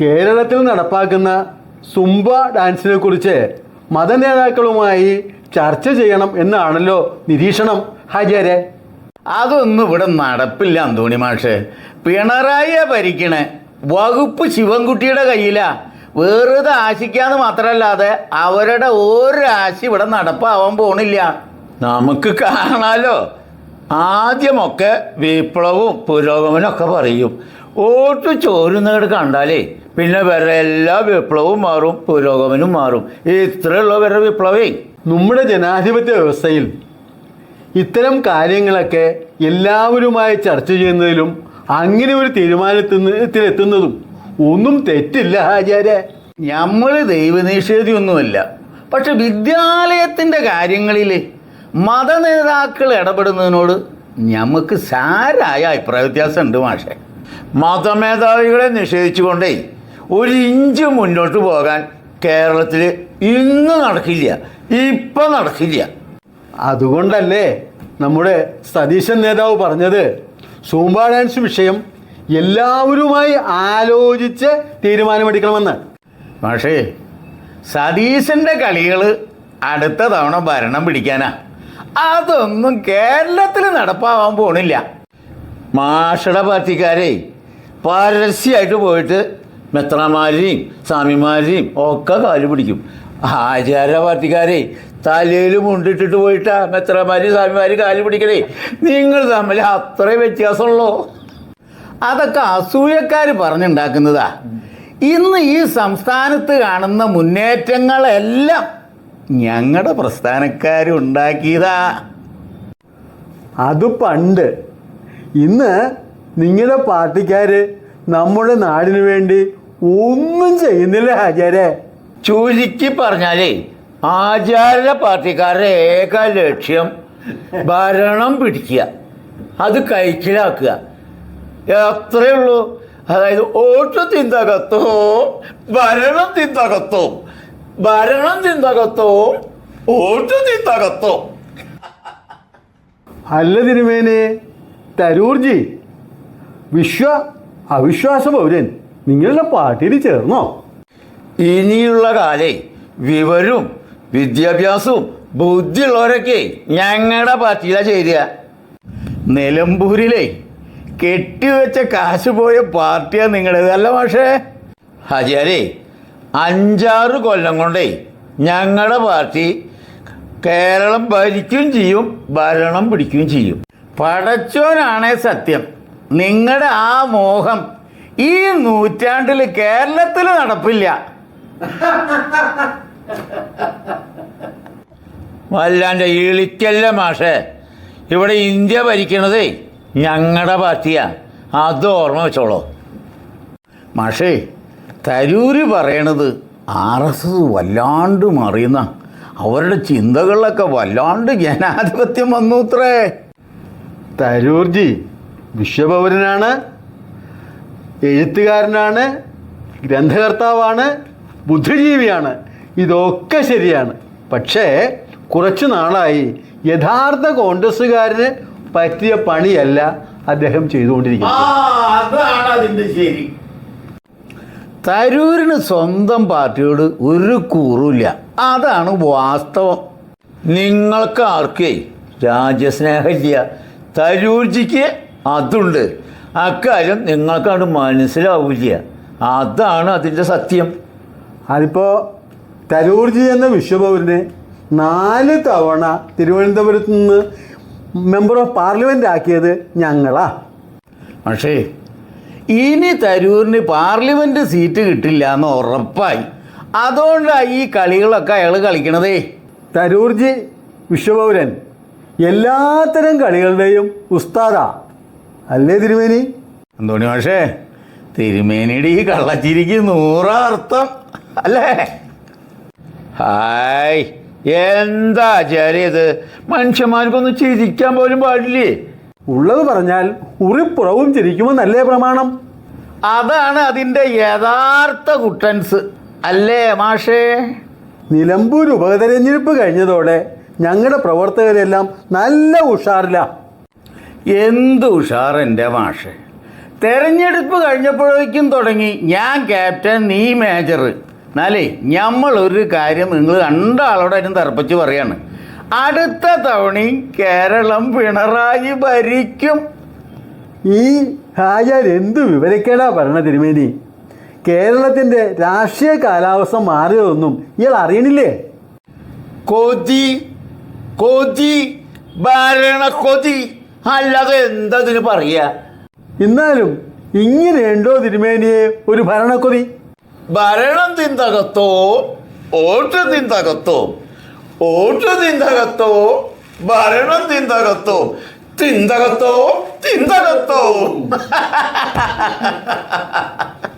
കേരളത്തിൽ നടപ്പാക്കുന്ന സുംബ ഡാൻസിനെ കുറിച്ച് മത നേതാക്കളുമായി ചർച്ച ചെയ്യണം എന്നാണല്ലോ നിരീക്ഷണം. ഹാജിയാരെ. അതൊന്നും ഇവിടെ നടപ്പില്ല അന്തോണി മാഷെ. പിണറായിയെ ഭരിക്കണേ. വകുപ്പ് ശിവൻകുട്ടിയുടെ കയ്യിലാ. വെറുതെ ആശിക്കാന്ന് മാത്രല്ലാതെ അവരുടെ ഒരു ആശി ഇവിടെ നടപ്പാവാൻ പോണില്ല. നമുക്ക് കാണാലോ. ആദ്യമൊക്കെ വിപ്ലവവും പുരോഗമനൊക്കെ പറയും. ഓട്ട് ചോരുന്നങ്ങോട്ട് കണ്ടാലേ പിന്നെ വേറെ എല്ലാ വിപ്ലവവും മാറും പുരോഗമനും മാറും. ഇത്രയുള്ള വേറെ വിപ്ലവേ. നമ്മുടെ ജനാധിപത്യ വ്യവസ്ഥയിൽ ഇത്തരം കാര്യങ്ങളൊക്കെ എല്ലാവരുമായി ചർച്ച ചെയ്യുന്നതിലും അങ്ങനെ ഒരു തീരുമാനത്തിലെത്തുന്നതും ഒന്നും തെറ്റില്ല ആചാര്യ. നമ്മൾ ദൈവനിഷേധിയൊന്നുമല്ല. പക്ഷെ വിദ്യാലയത്തിന്റെ കാര്യങ്ങളിൽ മതനേതാക്കൾ ഇടപെടുന്നതിനോട് നമുക്ക് സാരായ അഭിപ്രായ വ്യത്യാസമുണ്ട് മാഷെ. മതമേധാവികളെ നിഷേധിച്ചുകൊണ്ടേ ഒരു ഇഞ്ച് മുന്നോട്ട് പോകാൻ കേരളത്തിൽ ഇന്ന് നടക്കില്ല ഇപ്പം നടക്കില്ല. അതുകൊണ്ടല്ലേ നമ്മുടെ സതീശൻ നേതാവ് പറഞ്ഞത്? സൂംബ ഡാൻസ് വിഷയം എല്ലാവരുമായി ആലോചിച്ച് തീരുമാനമെടുക്കണമെന്ന്. പക്ഷേ സതീശന്റെ കളികൾ അടുത്ത തവണ ഭരണം പിടിക്കാനാ. അതൊന്നും കേരളത്തിൽ നടപ്പാവാൻ പോണില്ല. മാഷട പാർട്ടിക്കാരെ പരസ്യമായിട്ട് പോയിട്ട് മെത്രമാരെയും സ്വാമിമാരെയും ഒക്കെ കാൽ പിടിക്കും. ആചാര പാർട്ടിക്കാരെ തലയിൽ മുണ്ടിട്ടിട്ട് പോയിട്ടാ മെത്രമാരും സ്വാമിമാരെയും കാൽ പിടിക്കണേ നിങ്ങൾ തമ്മിൽ അത്രേ വ്യത്യാസമുള്ളൂ? അതൊക്കെ അസൂയക്കാർ പറഞ്ഞുണ്ടാക്കുന്നതാ. ഇന്ന് ഈ സംസ്ഥാനത്ത് കാണുന്ന മുന്നേറ്റങ്ങളെല്ലാം ഞങ്ങളുടെ പ്രസ്ഥാനക്കാർ ഉണ്ടാക്കിയതാ. അത് പണ്ട് ഇന്ന് നിങ്ങളുടെ പാർട്ടിക്കാര് നമ്മുടെ നാടിന് വേണ്ടി ഒന്നും ചെയ്യുന്നില്ല ആചാരെ. ചുരുക്കി പറഞ്ഞാലേ ആചാര പാർട്ടിക്കാരുടെ ഏക ലക്ഷ്യം ഭരണം പിടിക്കുക. അത് കൈക്കിലാക്കുക. അത്രേ ഉള്ളൂ. അതായത് ഓട്ട് തിന്തകത്തോ ഭരണം തിന്തകത്തോ ഭരണം തിന്തകത്തോ ഓട്ട് തിന്തകത്തോ അല്ല തിരുമേനെ തരൂർജി വിശ്വ അവിശ്വാസ പൗരൻ. നിങ്ങളുടെ പാർട്ടിയിൽ ചേർന്നോ? ഇനിയുള്ള കാലേ വിവരും വിദ്യാഭ്യാസവും ബുദ്ധിയുള്ളവരൊക്കെ ഞങ്ങളുടെ പാർട്ടിയിലാണ് ചേരുക. നിലമ്പൂരിലെ കെട്ടിവെച്ച കാശ് പോയ പാർട്ടിയാണ് നിങ്ങളുടേത് അല്ല പക്ഷേ ഹജിയാരെ അഞ്ചാറ് കൊല്ലം കൊണ്ടേ ഞങ്ങളുടെ പാർട്ടി കേരളം ഭരിക്കുകയും ചെയ്യും ഭരണം പിടിക്കുകയും ചെയ്യും. പടച്ചോനാണേ സത്യം. നിങ്ങളുടെ ആ മോഹം ഈ നൂറ്റാണ്ടിൽ കേരളത്തിൽ നടപ്പില്ല. വല്ലാണ്ട് ഇളിക്കല്ല മാഷേ. ഇവിടെ ഇന്ത്യ ഭരിക്കണതേ ഞങ്ങളുടെ പാർട്ടിയാ. അത് ഓർമ്മ വെച്ചോളൂ. മാഷേ തരൂര് പറയണത് ആർ എസ് എസ് വല്ലാണ്ട് മറിയുന്ന. അവരുടെ ചിന്തകളിലൊക്കെ വല്ലാണ്ട് ജനാധിപത്യം വന്നൂത്രേ. തരൂർജി വിശ്വപൗരനാണ് എഴുത്തുകാരനാണ് ഗ്രന്ഥകർത്താവാണ് ബുദ്ധിജീവിയാണ്. ഇതൊക്കെ ശരിയാണ്. പക്ഷേ കുറച്ച് നാളായി യഥാർത്ഥ കോൺഗ്രസ്സുകാരന് പറ്റിയ പണിയല്ല അദ്ദേഹം ചെയ്തുകൊണ്ടിരിക്കുന്നത്. അതാണ് അതിന്റെ ശരി. തരൂരിന് സ്വന്തം പാർട്ടിയോട് ഒരു കൂറുമില്ല. അതാണ് വാസ്തവം. നിങ്ങൾക്ക് ആർക്കേ രാജ്യസ്നേഹമില്ല തരൂർജിക്ക് അതുണ്ട്. അക്കാര്യം നിങ്ങൾക്കത് മനസ്സിലാവില്ല അതാണ് അതിന്റെ സത്യം. അതിപ്പോൾ തരൂർജി എന്ന വിശ്വഭവനെ നാല് തവണ തിരുവനന്തപുരത്ത് നിന്ന് മെമ്പർ ഓഫ് പാർലമെന്റ് ആക്കിയത് ഞങ്ങളാ. പക്ഷേ ഇനി തരൂരിന് പാർലമെന്റ് സീറ്റ് കിട്ടില്ല എന്ന് ഉറപ്പായി. അതുകൊണ്ടാണ് ഈ കളികളൊക്കെ അയാൾ കളിക്കണതേ. തരൂർജി വിശ്വപൗരൻ എല്ലാത്തരം കളികളുടെയും ഉസ്താദാ. അല്ലേ തിരുമേനി? എന്തോണി പക്ഷേ തിരുമേനിയുടെ ഈ കള്ളച്ചിരിക്ക് നൂറാർത്ഥം അല്ലേ? ഹായ്. എന്താ ചെറിയത് മനുഷ്യന്മാർക്കൊന്നും ചിരിക്കാൻ പോലും പാടില്ലേ? ഉള്ളത് പറഞ്ഞാൽ ഉറിപ്പുറവും ചിരിക്കുമെന്നല്ലേ പ്രമാണം? അതാണ് അതിന്റെ യഥാർത്ഥ കുട്ടൻസ്. അല്ലേ മാഷേ? നിലമ്പൂർ ഉപതെരഞ്ഞെടുപ്പ് കഴിഞ്ഞതോടെ ഞങ്ങളുടെ പ്രവർത്തകരെല്ലാം നല്ല ഉഷാറില്ല എന്ത് ഉഷാർ എന്റെ മാഷെ. തെരഞ്ഞെടുപ്പ് കഴിഞ്ഞപ്പോഴേക്കും തുടങ്ങി. ഞാൻ ക്യാപ്റ്റൻ നീ മേജർ എന്നാലേ നമ്മൾ ഒരു കാര്യം നിങ്ങൾ രണ്ടാളോടായിട്ടും തറപ്പിച്ച് പറയാണ്. അടുത്ത തവണയും കേരളം പിണറായി ഭരിക്കും. ഈ ഹാജർ എന്ത് വിവരക്കേടാ പറഞ്ഞ തിരുമേനി? കേരളത്തിന്റെ രാഷ്ട്രീയ കാലാവസ്ഥ മാറിയതൊന്നും ഇയാൾ അറിയണില്ലേ? കൊതി കൊതി ഭരണ കൊതി. അല്ലാതെ എന്താ ഇതിന് പറയാ എന്നാലും ഇങ്ങനെയുണ്ടോ തിരുമേനിയെ ഒരു ഭരണക്കൊതി? ഭരണം തിന്തകത്തോ ഓട്ട് തിന്തകത്തോ ഓട്ട് തിന്തകത്തോ ഭരണം തിന്തകത്തോ തിന്തകത്തോ തിന്തകത്തോ.